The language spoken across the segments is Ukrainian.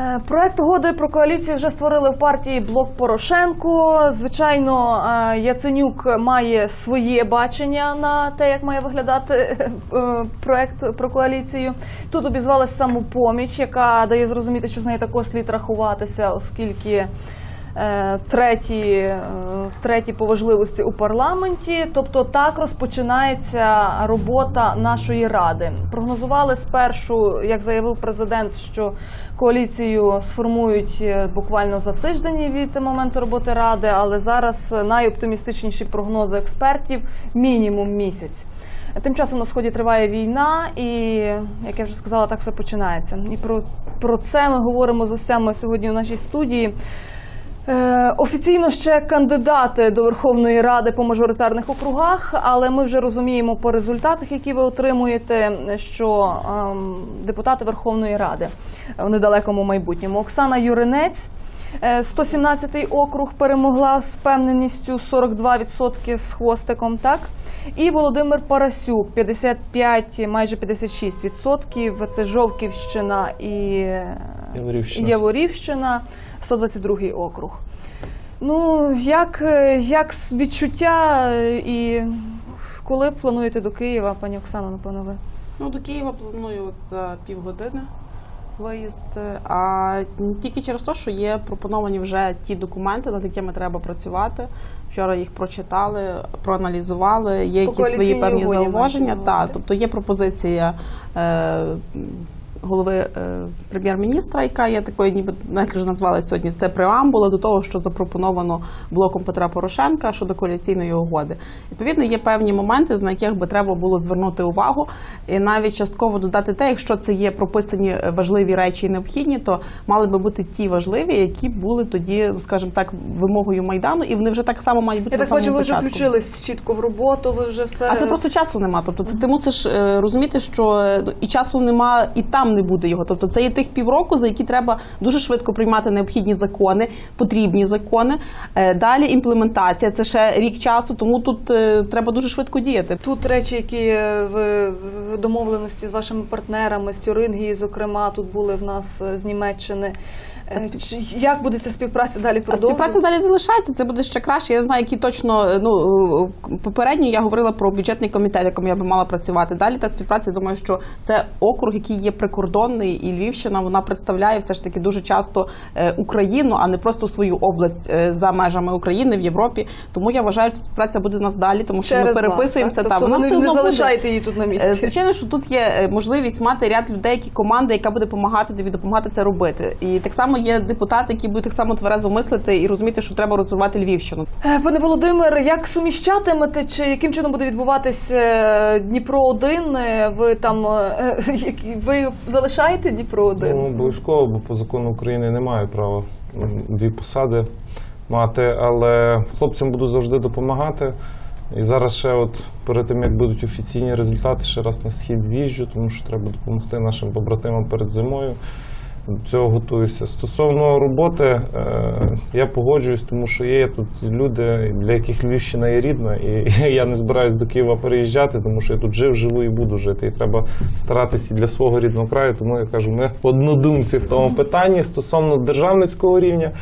Е, Проект угоди про коаліцію вже створили в партії Блок Порошенко. Звичайно, е, Яценюк має своє бачення на те, як має виглядати е, проект про коаліцію. Тут обізвалась самопоміч, яка дає зрозуміти, що з нею також слід рахуватися, оскільки треті, е, треті по важливості у парламенті. Тобто так розпочинається робота нашої ради. Прогнозували спершу, як заявив президент, що коаліцію сформують е, буквально за тиждень від моменту роботи ради, але зараз найоптимістичніші прогнози експертів мінімум місяць. Тим часом на сході триває війна, і як я вже сказала, так все починається. І про, про це ми говоримо з гостями сьогодні у нашій студії. Е, Офіційно ще кандидати до Верховної Ради по мажоритарних округах, але ми вже розуміємо по результатах, які ви отримуєте, що ем, депутати Верховної Ради у недалекому майбутньому. Оксана Юринець, 117-й округ, перемогла з впевненістю 42% з хвостиком. Так і Володимир Парасюк, 55, майже 56%. Це Жовківщина і Яворівщина. Яворівщина, 122 округ. Ну, як, е, як відчуття е, і коли плануєте до Києва, пані Оксана, напевно, ви? Ну, до Києва планую от за півгодини виїзд. А тільки через те, що є пропоновані вже ті документи, над якими треба працювати. Вчора їх прочитали, проаналізували. Є якісь свої певні зауваження. увазі? тобто є пропозиція. Е, Голови е, прем'єр-міністра, яка є такою, ніби як вже назвали сьогодні, це преамбула до того, що запропоновано блоком Петра Порошенка щодо коаліційної угоди. Відповідно, є певні моменти, на яких би треба було звернути увагу, і навіть частково додати те, якщо це є прописані важливі речі і необхідні, то мали би бути ті важливі, які були тоді, ну, скажімо так, вимогою майдану, і вони вже так само мають бути Я на так бачу, ви вже включились чітко в роботу, ви вже все. А це просто часу нема. Тобто, це ти мусиш е, розуміти, що е, ну, і часу нема, і там не буде його. Тобто, це є тих півроку, за які треба дуже швидко приймати необхідні закони, потрібні закони. Е, далі імплементація це ще рік часу, тому тут е, треба дуже швидко діяти. Тут речі, які е, в домовленості з вашими партнерами, з Тюрингії, зокрема, тут були в нас з Німеччини. Е, Як буде ця співпраця далі продовжуватися? співпраця далі залишається, це буде ще краще. Я не знаю, які точно е, ну е, попередньо я говорила про бюджетний комітет, якому я би мала працювати. Далі та співпраця, я думаю, що це округ, який є прикордонний, і Львівщина вона представляє все ж таки дуже часто Україну, а не просто свою область за межами України в Європі. Тому я вважаю, що співпраця буде нас далі, тому що Через ми переписуємося. так? та Тобто вона все одно залишаєте її тут на місці. Звичайно, що тут є можливість мати ряд людей, які команда, яка буде допомагати тобі допомагати це робити. І так само є депутати, які будуть так само тверезо мислити і розуміти, що треба розвивати Львівщину. Е, Пане Володимир, як суміщатимете, чи яким чином буде відбуватись е, Дніпро 1 Ви там е, ви залишаєте Дніпро 1 Ну, обов'язково, бо по закону України не маю права дві посади мати, але хлопцям буду завжди допомагати. І зараз ще, от перед тим як будуть офіційні результати, ще раз на схід з'їжджу, тому що треба допомогти нашим побратимам перед зимою. Цього готуюся. Стосовно роботи, е, я погоджуюсь, тому що є тут люди, для яких Львівщина є рідна, і я не збираюсь до Києва переїжджати, тому що я тут жив, живу і буду жити. І треба старатися для свого рідного краю. Тому я кажу, ми однодумці в тому питанні стосовно державницького рівня.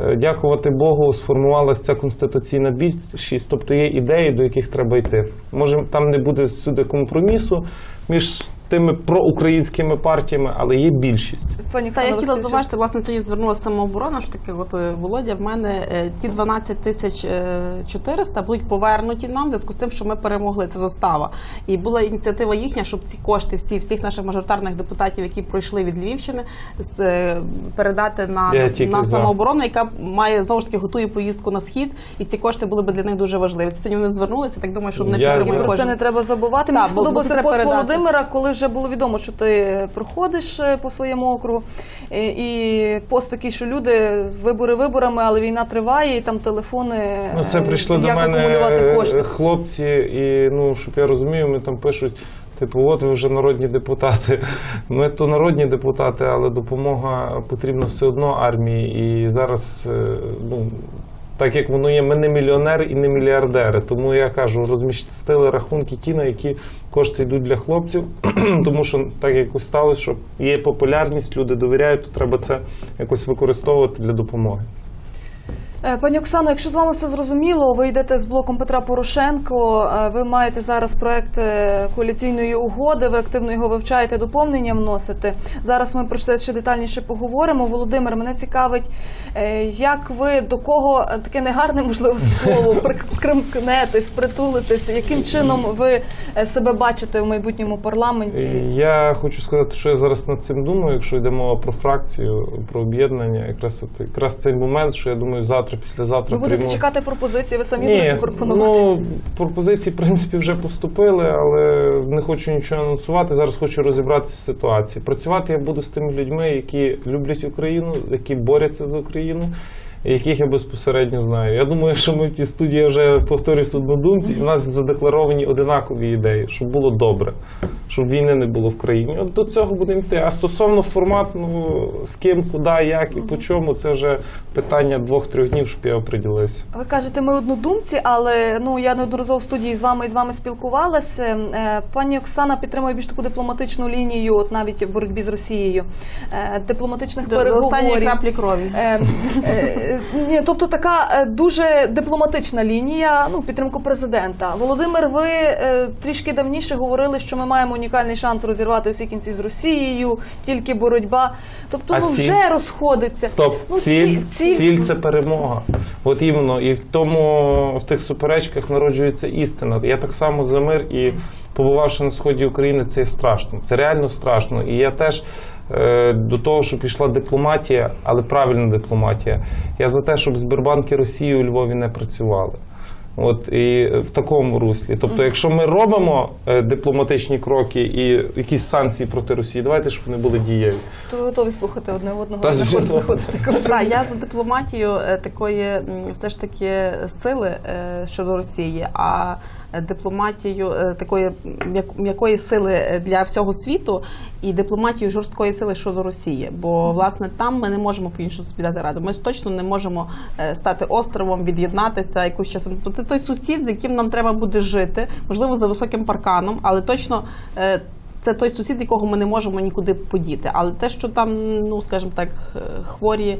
Е, Дякувати Богу, сформувалася ця конституційна більшість, тобто є ідеї, до яких треба йти. Може, там не буде всюди компромісу між тими проукраїнськими партіями, але є більшість. Пані Та я хотіла зауважити, власне, сьогодні звернулася самооборона, що таке, от е, Володя, в мене е, ті 12 тисяч е, 400 будуть повернуті нам в зв'язку з тим, що ми перемогли. Це застава. І була ініціатива їхня, щоб ці кошти всі всіх наших мажоритарних депутатів, які пройшли від Львівщини, з, е, передати на, тільки на самооборону, яка має знову ж таки готує поїздку на схід, і ці кошти були би для них дуже важливі. Це сьогодні вони звернулися. Так думаю, що не Я- І про це не треба забувати. Так, Мені сподобався пост. Володимира, коли вже було відомо, що ти проходиш е, по своєму округу. Е, І пост такий, що люди вибори виборами, але війна триває, і там телефони. Ну, це е, прийшли до мене кошти. хлопці, і ну, щоб я розумів, ми там пишуть. Типу, от ви вже народні депутати. Ми то народні депутати, але допомога потрібна все одно армії. І зараз ну, Так як воно є, ми не мільйонери і не мільярдери. Тому я кажу, розмістили рахунки ті, на які кошти йдуть для хлопців. Тому що так якось сталося, що є популярність, люди довіряють, то треба це якось використовувати для допомоги. Е, Пані Оксано, якщо з вами все зрозуміло, ви йдете з блоком Петра Порошенко. е, Ви маєте зараз проект е, коаліційної угоди. Ви активно його вивчаєте, доповнення вносите. Зараз ми про це ще детальніше поговоримо. Володимир, мене цікавить, як ви до кого таке негарне можливо слово примкнетесь, притулитесь, яким чином ви себе бачите в майбутньому парламенті? Я хочу сказати, що я зараз над цим думаю, якщо йде мова про фракцію, про об'єднання, якраз якраз цей момент, що я думаю, завтра, післязавтра Ви будете прийму. чекати пропозиції, ви самі Ні, будете пропонувати. ну пропозиції в принципі вже поступили, але не хочу нічого анонсувати. Зараз хочу розібратися в ситуації. Працювати я буду з тими людьми, які люблять Україну, які борються за Україну. Яких я безпосередньо знаю. Я думаю, що ми в тій студії вже повторюсь однодумці, і в нас задекларовані одинакові ідеї, щоб було добре, щоб війни не було в країні. От до цього будемо йти. А стосовно формату, ну, з ким, куди, як і по чому, це вже питання двох-трьох днів, щоб я оприділився. Ви кажете, ми однодумці, але ну я неодноразово в студії з вами і з вами спілкувалася. Е, Пані Оксана підтримує більш таку дипломатичну лінію, от навіть в боротьбі з Росією, е, дипломатичних До, до переговорів. останньої краплі крові. Ні, тобто така е, дуже дипломатична лінія, ну підтримку президента. Володимир, ви е, трішки давніше говорили, що ми маємо унікальний шанс розірвати усі кінці з Росією, тільки боротьба. Тобто, А ну ціль? вже розходиться. Стоп, Ну, ціль, ці- ціль це перемога. От іменно, і в тому в тих суперечках народжується істина. Я так само за мир і побувавши на сході України, це страшно. Це реально страшно. І я теж до того, що пішла дипломатія, але правильна дипломатія. Я за те, щоб Сбербанки Росії у Львові не працювали. От і в такому руслі. Тобто, якщо ми робимо е, дипломатичні кроки і якісь санкції проти Росії, давайте, щоб вони були дієві. То ви готові слухати одне одного, Та, не знаходити. Так, я за дипломатію е, такої все ж таки сили е, щодо Росії, а дипломатію е, такої м'як- м'якої сили для всього світу і дипломатію жорсткої сили щодо Росії. Бо власне там ми не можемо по іншому собі дати раду. Ми ж точно не можемо е, стати островом, від'єднатися якусь часом. Тобто Це той сусід, з яким нам треба буде жити, можливо, за високим парканом, але точно. е, це той сусід, якого ми не можемо нікуди подіти. Але те, що там, ну скажімо так, хворі.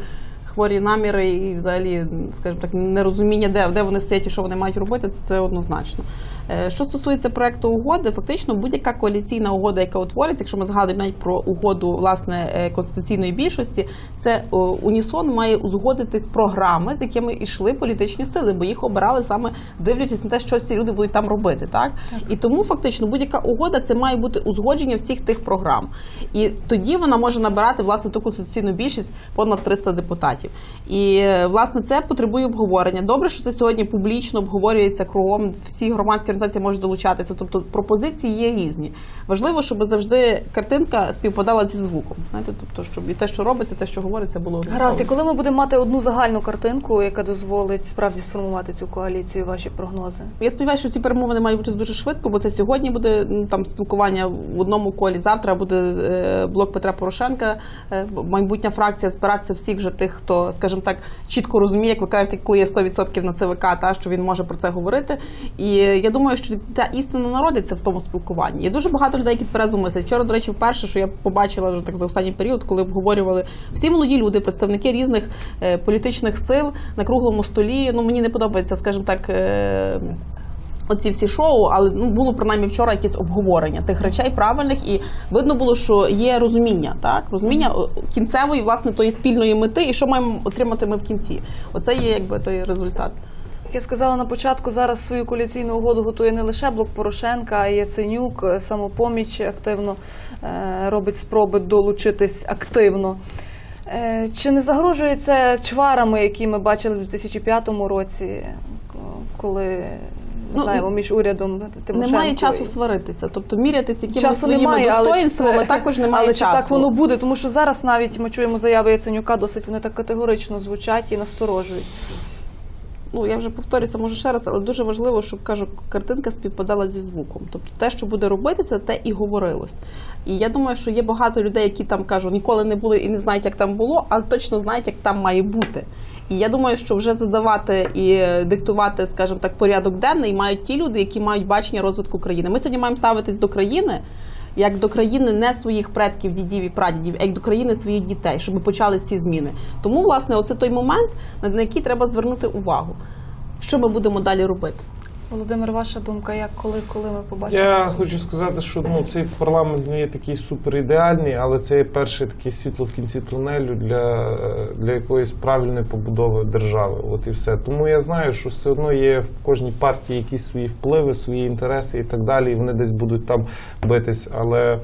Хворі наміри і взагалі, скажімо так, нерозуміння, де, де вони стоять і що вони мають робити, це, це однозначно. Е, Що стосується проекту угоди, фактично будь-яка коаліційна угода, яка утвориться, якщо ми згадуємо навіть про угоду власне е, конституційної більшості, це унісон має узгодитись програми, з якими йшли політичні сили, бо їх обирали саме дивлячись на те, що ці люди будуть там робити. Так, і тому фактично будь-яка угода це має бути узгодження всіх тих програм. І тоді вона може набирати власне ту конституційну більшість понад 300 депутатів. І е, власне це потребує обговорення. Добре, що це сьогодні публічно обговорюється кругом. Всі громадські організації можуть долучатися. Тобто пропозиції є різні. Важливо, щоб завжди картинка співпадала зі звуком. Знаєте, тобто, щоб і те, що робиться, те, що говориться, було Гаразд, і коли ми будемо мати одну загальну картинку, яка дозволить справді сформувати цю коаліцію, ваші прогнози? Я сподіваюся, що ці перемовини мають бути дуже швидко, бо це сьогодні буде ну, там спілкування в одному колі. Завтра буде е, блок Петра Порошенка, е, майбутня фракція збиратися всіх вже тих, хто, скажімо так, чітко розуміє, як ви кажете, коли є 100% на ЦВК, та що він може про це говорити. І я думаю, що та істина народиться в тому спілкуванні. Є дуже багато людей, які тверезо мислять. Вчора, до речі, вперше, що я побачила вже так за останній період, коли обговорювали всі молоді люди, представники різних е, політичних сил на круглому столі. Ну мені не подобається, скажімо так. Е, Оці всі шоу, але ну було принаймні вчора якесь обговорення тих речей правильних, і видно було, що є розуміння, так розуміння кінцевої власне тої спільної мети, і що маємо отримати ми в кінці. Оце є якби той результат. Як я сказала на початку, зараз свою коаліційну угоду готує не лише блок Порошенка, а й Яценюк, е, самопоміч активно е, робить спроби долучитись активно. Е, Чи не загрожує це чварами, які ми бачили в 2005 році, коли Ну, знаємо між урядом Тимошенко? Немає часу сваритися, тобто мірятися якимись Часу своїми немає, але достоїнствами це- також немає але часу. чи так воно буде? Тому що зараз навіть ми чуємо заяви Яценюка, досить вони так категорично звучать і насторожують. Ну я вже повторюся, може ще раз, але дуже важливо, щоб кажу, картинка співпадала зі звуком. Тобто те, що буде робитися, те і говорилось. І я думаю, що є багато людей, які там кажу, ніколи не були і не знають, як там було, але точно знають, як там має бути. І я думаю, що вже задавати і диктувати, скажімо так, порядок денний мають ті люди, які мають бачення розвитку країни. Ми сьогодні маємо ставитись до країни. Як до країни не своїх предків, дідів і прадідів, а як до країни своїх дітей, щоб почали ці зміни. Тому, власне, оце той момент, на який треба звернути увагу. Що ми будемо далі робити? Володимир, ваша думка, як коли, коли ми побачимо? Я хочу сказати, що ну, цей парламент не є такий супер ідеальний, але це є перше таке світло в кінці тунелю для, е, для якоїсь правильної побудови держави. От і все. Тому я знаю, що все одно є в кожній партії якісь свої впливи, свої інтереси і так далі. І вони десь будуть там битись. Але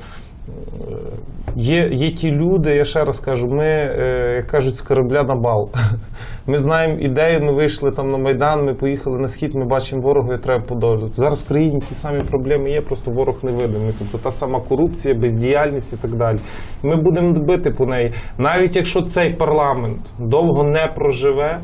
є, є ті люди, я ще раз кажу, ми, е, як кажуть, з корабля на бал. Ми знаємо ідею, ми вийшли там на Майдан, ми поїхали на схід, ми бачимо ворога і треба подолати. Зараз в країні ті самі проблеми є, просто ворог невидимий. Тобто та сама корупція, бездіяльність і так далі. Ми будемо бити по неї. Навіть якщо цей парламент довго не проживе,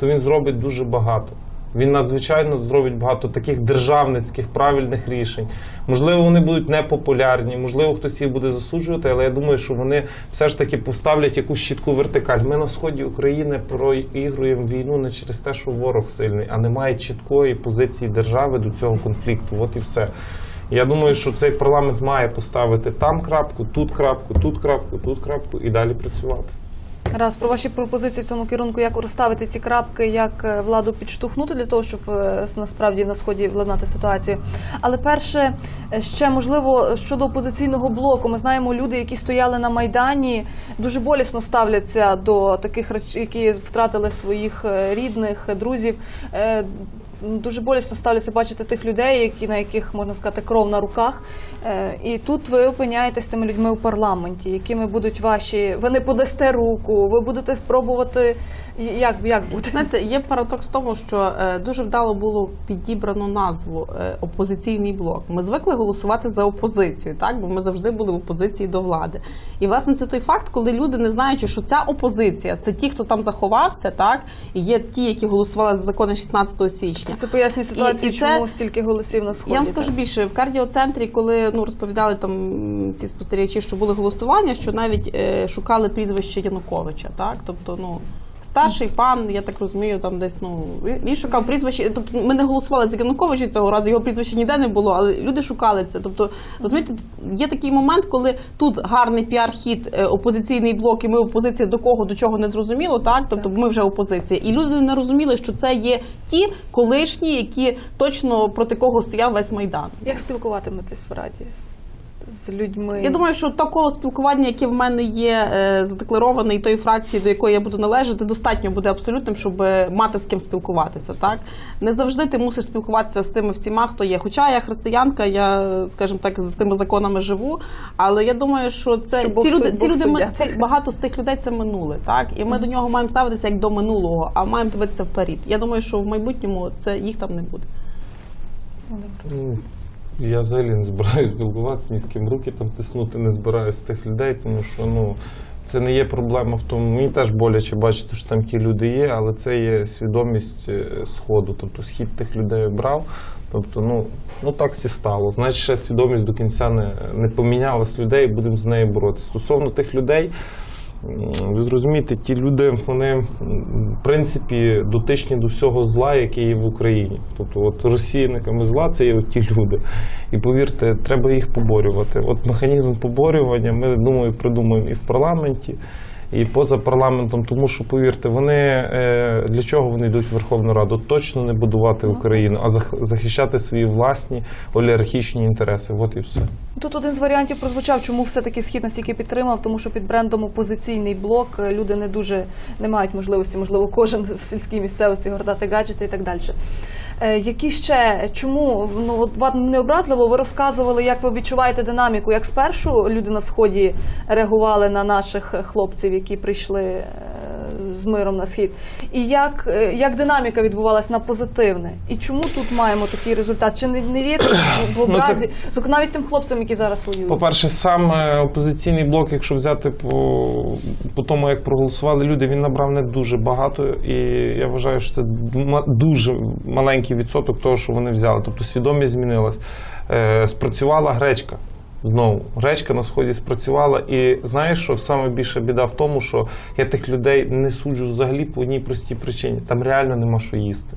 то він зробить дуже багато. Він надзвичайно зробить багато таких державницьких правильних рішень. Можливо, вони будуть непопулярні, можливо, хтось їх буде засуджувати, але я думаю, що вони все ж таки поставлять якусь чітку вертикаль. Ми на сході України проігруємо війну не через те, що ворог сильний, а немає чіткої позиції держави до цього конфлікту. От і все. Я думаю, що цей парламент має поставити там крапку, тут крапку, тут крапку, тут крапку і далі працювати. Раз про ваші пропозиції в цьому керунку, як розставити ці крапки, як е, владу підштовхнути для того, щоб е, насправді на сході владнати ситуацію. Але перше, е, ще можливо щодо опозиційного блоку. Ми знаємо, люди, які стояли на майдані, дуже болісно ставляться до таких речей, які втратили своїх рідних, друзів. Дуже болісно ставляться бачити тих людей, які на яких можна сказати кров на руках. Е, І тут ви опиняєтесь з цими людьми у парламенті, якими будуть ваші. Ви не подасте руку, ви будете спробувати як, як буде. Знаєте, є парадокс тому, що е, дуже вдало було підібрано назву е, опозиційний блок. Ми звикли голосувати за опозицію, так бо ми завжди були в опозиції до влади. І власне це той факт, коли люди, не знаючи, що ця опозиція це ті, хто там заховався, так і є ті, які голосували за закони 16 січня. Це пояснює ситуацію, І- і це- чому стільки голосів на сході. Я вам скажу більше в кардіоцентрі, коли ну розповідали там ці спостерігачі, що були голосування, що навіть е, шукали прізвище Януковича, так тобто, ну. Старший пан, я так розумію, там десь ну він шукав прізвище. Тобто ми не голосували за Януковича цього разу, його прізвища ніде не було, але люди шукали це. Тобто, розумієте, є такий момент, коли тут гарний піар-хід, е, опозиційний блок, і ми опозиція до кого, до чого не зрозуміло, так тобто ми вже опозиція, і люди не розуміли, що це є ті колишні, які точно проти кого стояв весь майдан. Як спілкуватиметесь в раді з, людьми? Я думаю, що то коло спілкування, яке в мене є е, задеклароване, і тої фракції, до якої я буду належати, достатньо буде абсолютним, щоб е, мати з ким спілкуватися. Так не завжди ти мусиш спілкуватися з цими всіма, хто є. Хоча я християнка, я скажімо так, з тими законами живу. Але я думаю, що це Що Бог ці люди, суд- ці люди ми, ці, багато з тих людей це минуле, так і ми до нього маємо ставитися як до минулого, а маємо дивитися вперед. Я думаю, що в майбутньому це їх там не буде. Ну, Я взагалі не збираюсь спілкуватися ні з ким руки там тиснути, не збираюсь з тих людей, тому що ну. Це не є проблема в тому. Мені теж боляче бачити, що там ті люди є, але це є свідомість е, сходу. Тобто схід тих людей обрав. Тобто, ну, ну так всі стало. Значить, ще свідомість до кінця не, не помінялась людей, будемо з нею боротися. Стосовно тих людей, ви зрозумієте, ті люди, вони в принципі дотичні до всього зла, яке є в Україні. Тобто, от Росіяниками зла це є ті люди. І повірте, треба їх поборювати. От механізм поборювання ми думаю, придумаємо і в парламенті. І поза парламентом, тому що повірте, вони е, для чого вони йдуть в Верховну Раду? Точно не будувати Україну, а зах- захищати свої власні олігархічні інтереси. От і все. Тут один з варіантів прозвучав, чому все-таки схід настільки підтримав, тому що під брендом опозиційний блок люди не дуже не мають можливості, можливо, кожен в сільській місцевості гортати гаджети і так далі. Е, які ще чому ну вам не образливо? Ви розказували, як ви відчуваєте динаміку, як спершу люди на сході реагували на наших хлопців, які прийшли е, з миром на схід. І як, е, як динаміка відбувалась на позитивне? І чому тут маємо такий результат? Чи не, не вірите в образі? Зокрема, навіть тим хлопцям, які зараз воюють? По-перше, сам е, опозиційний блок, якщо взяти по, по тому, як проголосували люди, він набрав не дуже багато. І я вважаю, що це дуже маленький відсоток того, що вони взяли. Тобто свідомість змінилась. Е, спрацювала гречка. Знову гречка на сході спрацювала, і знаєш, що саме більша біда в тому, що я тих людей не суджу взагалі по одній простій причині. Там реально нема що їсти.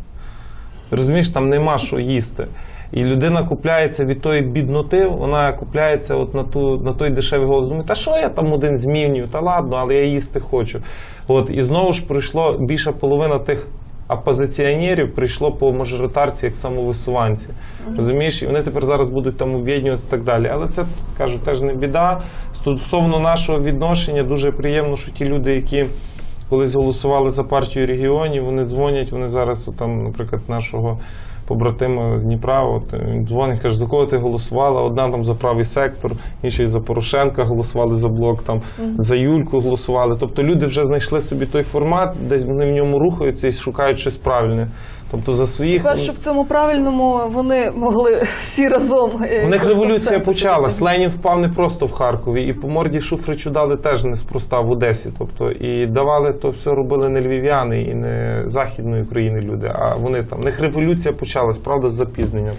Розумієш, там нема що їсти. І людина купляється від тої бідноти, вона купляється от на ту на той дешевий голос. Думає, та що я там один змінюю? Та ладно, але я їсти хочу. От і знову ж прийшло більша половина тих опозиціонерів прийшло по мажоритарці як самовисуванці. Розумієш, і вони тепер зараз будуть там об'єднуватися і так далі. Але це кажу, теж не біда. Стосовно нашого відношення, дуже приємно, що ті люди, які колись голосували за партію регіонів, вони дзвонять, вони зараз, там, наприклад, нашого побратима з Дніпра, от е, він дзвонить, каже, за кого ти голосувала? Одна там за правий сектор, інший за Порошенка голосували за блок, там за Юльку голосували. Тобто люди вже знайшли собі той формат, десь вони в ньому рухаються і шукають щось правильне. Тобто за своїх Тепер, щоб в цьому правильному вони могли всі разом. е, у них революція почалась. Ленін впав не просто в Харкові, і по морді Шуфричу дали теж неспроста в Одесі. Тобто, і давали то все робили не львів'яни і не західної України люди, а вони там. У них революція почалась, правда, з запізненням.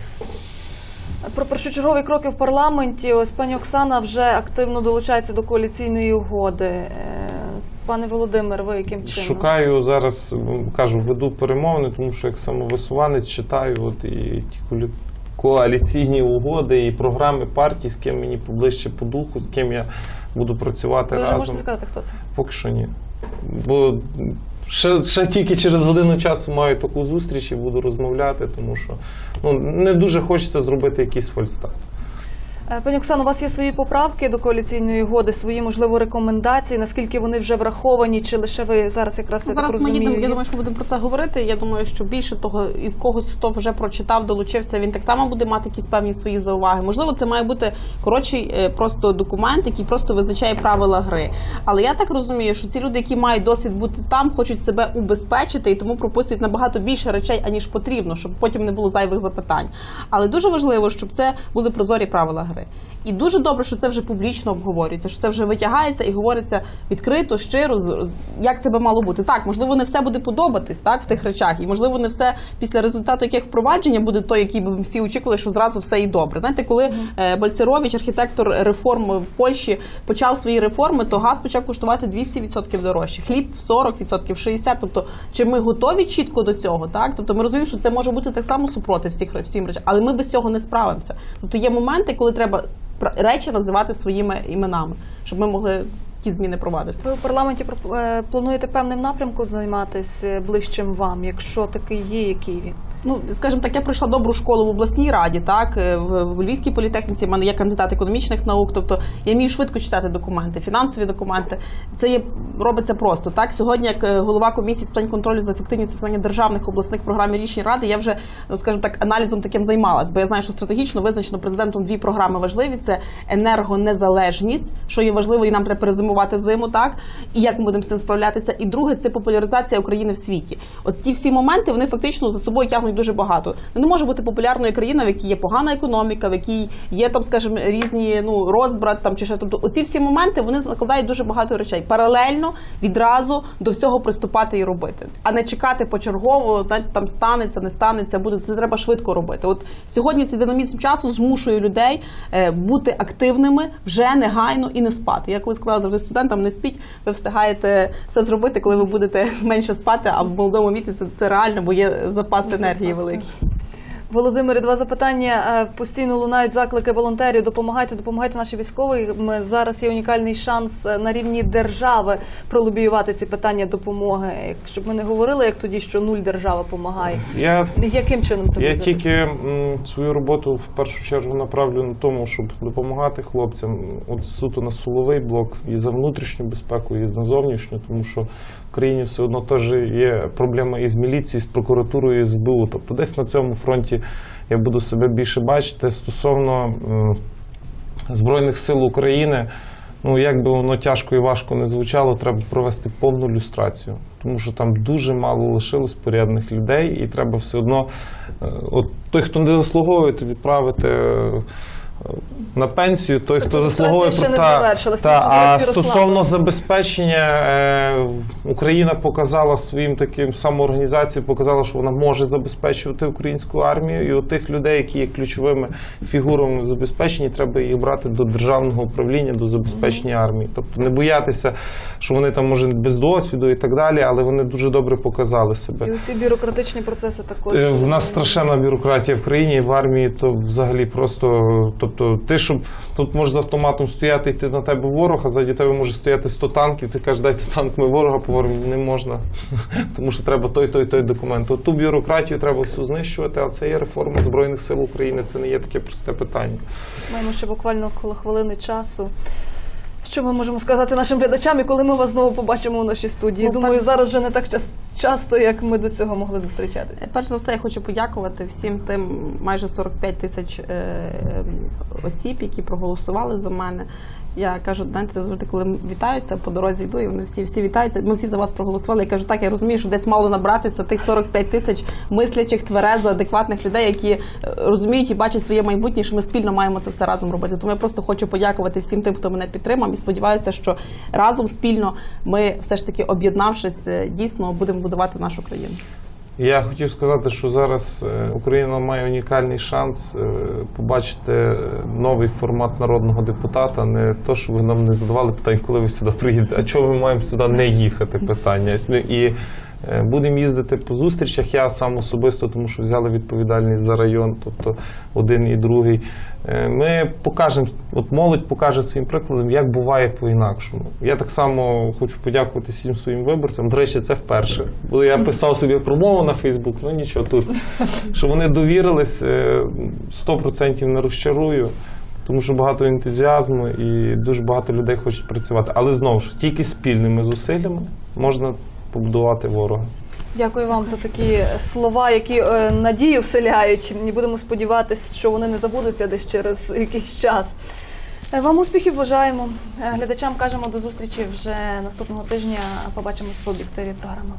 Про першочергові кроки в парламенті. Ось пані Оксана вже активно долучається до коаліційної угоди. Пане Володимир, ви яким чином? Шукаю зараз, кажу, веду перемовини, тому що як самовисуванець читаю от і ті коаліційні угоди і програми партій, з ким мені поближче по духу, з ким я буду працювати Ви вже разом. можете сказати, хто це? Поки що ні. Бо ще, ще тільки через годину часу маю таку зустріч і буду розмовляти, тому що ну, не дуже хочеться зробити якийсь фальстарт. Е, Пані Оксано, у вас є свої поправки до коаліційної угоди, свої можливо рекомендації. Наскільки вони вже враховані, чи лише ви зараз якраз Зараз так ми їдемо. Я думаю, що ми будемо про це говорити. Я думаю, що більше того, і в когось, хто вже прочитав, долучився, він так само буде мати якісь певні свої зауваги. Можливо, це має бути коротший е, просто документ, який просто визначає правила гри. Але я так розумію, що ці люди, які мають досвід бути там, хочуть себе убезпечити і тому прописують набагато більше речей, аніж потрібно, щоб потім не було зайвих запитань. Але дуже важливо, щоб це були прозорі правила гри. І дуже добре, що це вже публічно обговорюється, що це вже витягається і говориться відкрито, щиро, як це би мало бути. Так, можливо, не все буде подобатись так в тих речах, і можливо, не все після результату яких впровадження буде той, який би всі очікували, що зразу все і добре. Знаєте, коли е, Бальцерович, архітектор реформ в Польщі, почав свої реформи, то газ почав коштувати 200% дорожче, хліб в 40%, в 60%. Тобто, чи ми готові чітко до цього? Так, тобто ми розуміємо, що це може бути так само супроти всіх всім речам, але ми без цього не справимося. Тобто є моменти, коли треба пр- речі називати своїми іменами, щоб ми могли ті зміни провадити. Ви у парламенті е, плануєте певним напрямком займатися ближчим вам, якщо такий є, який він? Ну, скажімо так, я пройшла добру школу в обласній раді, так е, в Львівській політехніці. в мене є кандидат економічних наук. Тобто я вмію швидко читати документи, фінансові документи. Це є робиться просто. Так сьогодні, як е, голова комісії з питань контролю за ефективністю виконання державних обласних програм і рішень ради, я вже ну скажімо так аналізом таким займалась, бо я знаю, що стратегічно визначено президентом дві програми важливі: це енергонезалежність, що є важливо, і нам треба перезимувати зиму, так і як ми будемо з цим справлятися. І друге це популяризація України в світі. От ті всі моменти вони фактично за собою тягнуть дуже багато. Ну, Не може бути популярною країна, в якій є погана економіка, в якій є там, скажімо, різні ну розбрат там чи ще тобто. Оці всі моменти вони закладають дуже багато речей. Паралельно відразу до всього приступати і робити, а не чекати почергово, там станеться, не станеться, буде це треба швидко робити. От сьогодні цей динамізм часу змушує людей е, бути активними вже негайно і не спати. Я коли сказала завжди студентам, не спіть, ви встигаєте все зробити, коли ви будете менше спати. А в молодому віці це, це реально, бо є запас енергії великий. Володимире, два запитання. Е, Постійно лунають заклики волонтерів. Допомагайте, допомагайте нашим військовим. Зараз є унікальний шанс е, на рівні держави пролобіювати ці питання допомоги. Щоб ми не говорили, як тоді, що нуль держава допомагає. Я Яким чином це Я буде? тільки свою роботу в першу чергу направлю на тому, щоб допомагати хлопцям от суто на силовий блок і за внутрішню безпеку, і на зовнішню, тому що в країні все одно теж є проблема і з міліцією, з прокуратурою, і з СБУ. Тобто десь на цьому фронті я буду себе більше бачити стосовно Збройних сил України. ну як би воно тяжко і важко не звучало, треба провести повну люстрацію. Тому що там дуже мало лишилось порядних людей, і треба все одно, е, от той, хто не заслуговує, відправити. Е, На пенсію, той, хто Тобто заслуговує не та- та, а стосовно забезпечення е, Україна показала своїм таким самоорганізацією, показала, що вона може забезпечувати українську армію. І от тих людей, які є ключовими фігурами в забезпеченні, треба їх брати до державного управління, до забезпечення армії. Тобто не боятися, що вони там може без досвіду і так далі, але вони дуже добре показали себе. І усі бюрократичні процеси також. Е, В нас страшенна бюрократія в країні, в армії то взагалі просто. Тобто, ти щоб тут можеш з автоматом стояти, йти на тебе ворог, а за тебе може стояти 100 танків. Ти кажеш, дайте танк, ми ворога поговоримо. Не можна, тому що треба той, той, той документ. От ту бюрократію треба всю знищувати, а це є реформа збройних сил України. Це не є таке просте питання. Маємо ще буквально коло хвилини часу. Що ми можемо сказати нашим глядачам, і коли ми вас знову побачимо у нашій студії? Ну, Думаю, перш- зараз вже не так час- часто, як ми до цього могли зустрічатися. Перш за все, я хочу подякувати всім тим майже 45 тисяч е, е, осіб, які проголосували за мене. Я кажу, знаєте, завжди, коли вітаюся, по дорозі йду, і вони всі, всі вітаються. Ми всі за вас проголосували. Я кажу, так, я розумію, що десь мало набратися тих 45 тисяч мислячих, тверезо, адекватних людей, які е, розуміють і бачать своє майбутнє, що ми спільно маємо це все разом робити. Тому я просто хочу подякувати всім тим, хто мене підтримав, і сподіваюся, що разом спільно ми все ж таки об'єднавшись, е, дійсно будемо будувати нашу країну. Я хотів сказати, що зараз е, Україна має унікальний шанс е, побачити е, новий формат народного депутата. Не то, що ви нам не задавали питань, коли ви сюди приїдете, а чого ми маємо сюди не їхати питання. Ну, І будемо їздити по зустрічах. Я сам особисто, тому що взяли відповідальність за район, тобто один і другий. Е, Ми покажемо, от молодь покаже своїм прикладом, як буває по-інакшому. Я так само хочу подякувати всім своїм виборцям. До речі, це вперше. Бо я писав собі промову на Фейсбук, ну нічого тут. Що вони довірились, е, 100% не розчарую. Тому що багато ентузіазму і дуже багато людей хочуть працювати. Але знову ж тільки спільними зусиллями можна побудувати ворога. Дякую вам за такі слова, які е, надію вселяють. І будемо сподіватися, що вони не забудуться десь через якийсь час. Е, Вам успіхів бажаємо. Е, Глядачам кажемо до зустрічі вже наступного тижня. Побачимось в об'єктиві програми.